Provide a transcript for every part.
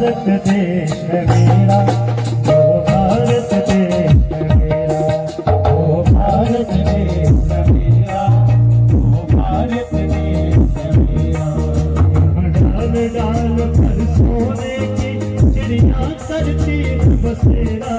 भारत देश मेरा ओ भारत देश मेरा ओ भारत देश मेरा ओ भारत देश मेरा डाल डाल पर सोने की चिड़िया करती बसेरा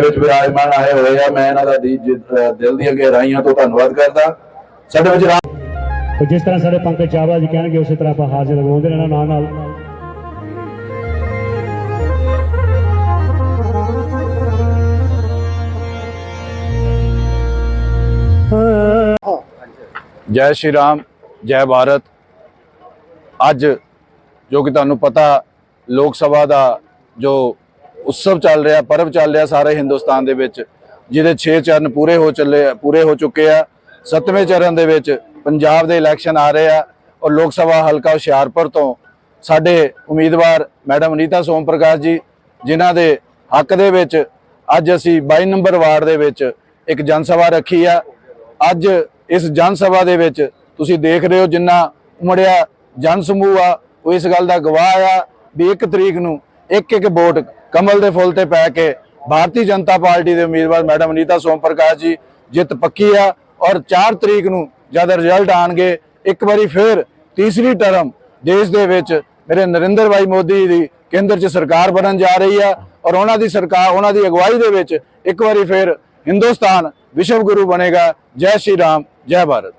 ਵਿੱਚ ਵਿਰਾਜਮਾਨ ਆਏ ਹੋਏ ਆ ਮੈਂ ਇਹਨਾਂ ਦਾ ਦੀ- ਦਿਲ ਦੀਆਂ ਗਹਿਰਾਈਆਂ ਤੋਂ ਧੰਨਵਾਦ ਕਰਦਾ। ਸਾਡੇ ਵਿੱਚ ਜਿਸ ਤਰ੍ਹਾਂ ਸਾਡੇ ਪੰਕਜ ਚਾਵਲਾ ਜੀ ਕਹਿਣਗੇ ਉਸੇ ਤਰ੍ਹਾਂ ਆਪਾਂ ਹਾਜ਼ਰ ਲਗਾਉਂਦੇ ਰਹਿਣਾ ਨਾਲ ਨਾਲ। ਜੈ ਸ਼੍ਰੀ ਰਾਮ ਜੈ ਭਾਰਤ। ਅੱਜ ਜੋ ਕਿ ਤੁਹਾਨੂੰ ਪਤਾ ਲੋਕ ਸਭਾ ਦਾ ਜੋ ਉਤਸਵ ਚੱਲ ਰਿਹਾ, ਪਰਵ ਚੱਲ ਰਿਹਾ ਸਾਰੇ ਹਿੰਦੁਸਤਾਨ ਦੇ ਵਿੱਚ, ਜਿਹਦੇ 6 ਚਰਨ ਪੂਰੇ ਹੋ ਚੱਲੇ, ਪੂਰੇ ਹੋ ਚੁੱਕੇ ਆ। ਸੱਤਵੇਂ ਚਰਨ ਦੇ ਵਿੱਚ ਪੰਜਾਬ ਦੇ ਇਲੈਕਸ਼ਨ ਆ ਰਹੇ ਆ ਔਰ ਲੋਕ ਸਭਾ ਹਲਕਾ ਹੁਸ਼ਿਆਰਪੁਰ ਤੋਂ ਸਾਡੇ ਉਮੀਦਵਾਰ ਮੈਡਮ ਅਨੀਤਾ ਸੋਮ ਪ੍ਰਕਾਸ਼ ਜੀ, ਜਿਨ੍ਹਾਂ ਦੇ ਹੱਕ ਦੇ ਵਿੱਚ ਅੱਜ ਅਸੀਂ 22 ਨੰਬਰ ਵਾਰਡ ਦੇ ਵਿੱਚ ਇੱਕ ਜਨ ਸਭਾ ਰੱਖੀ ਆ। ਅੱਜ ਇਸ ਜਨ ਸਭਾ ਦੇ ਵਿੱਚ ਤੁਸੀਂ ਦੇਖ ਰਹੇ ਹੋ ਜਿੰਨਾ ਉਮੜਿਆ ਜਨ ਸਮੂਹ ਆ, ਉਹ ਇਸ ਗੱਲ ਦਾ ਗਵਾਹ ਆ ਵੀ ਇੱਕ ਤਰੀਕ ਨੂੰ ਇੱਕ ਇੱਕ ਵੋਟ ਕਮਲ ਦੇ ਫੁੱਲ ਤੇ ਪੈ ਕੇ ਭਾਰਤੀ ਜਨਤਾ ਪਾਰਟੀ ਦੇ ਉਮੀਦਵਾਰ ਮੈਡਮ ਅਨੀਤਾ ਸੋਮ ਪ੍ਰਕਾਸ਼ ਜੀ ਜਿੱਤ ਪੱਕੀ ਆ ਔਰ 4 ਤਰੀਕ ਨੂੰ ਜਦ ਰਿਜ਼ਲਟ ਆਣਗੇ, ਇੱਕ ਵਾਰੀ ਫਿਰ ਤੀਸਰੀ ਟਰਮ ਦੇਸ਼ ਦੇ ਵਿੱਚ ਮੇਰੇ ਨਰਿੰਦਰ ਭਾਈ ਮੋਦੀ ਦੀ ਕੇਂਦਰ 'ਚ ਸਰਕਾਰ ਬਣਨ ਜਾ ਰਹੀ ਆ ਔਰ ਉਹਨਾਂ ਦੀ ਸਰਕਾਰ, ਉਹਨਾਂ ਦੀ ਅਗਵਾਈ ਦੇ ਵਿੱਚ ਇੱਕ ਵਾਰੀ ਫਿਰ ਹਿੰਦੁਸਤਾਨ ਵਿਸ਼ਵ ਗੁਰੂ ਬਣੇਗਾ। ਜੈ ਸ਼੍ਰੀ ਰਾਮ, ਜੈ ਭਾਰਤ।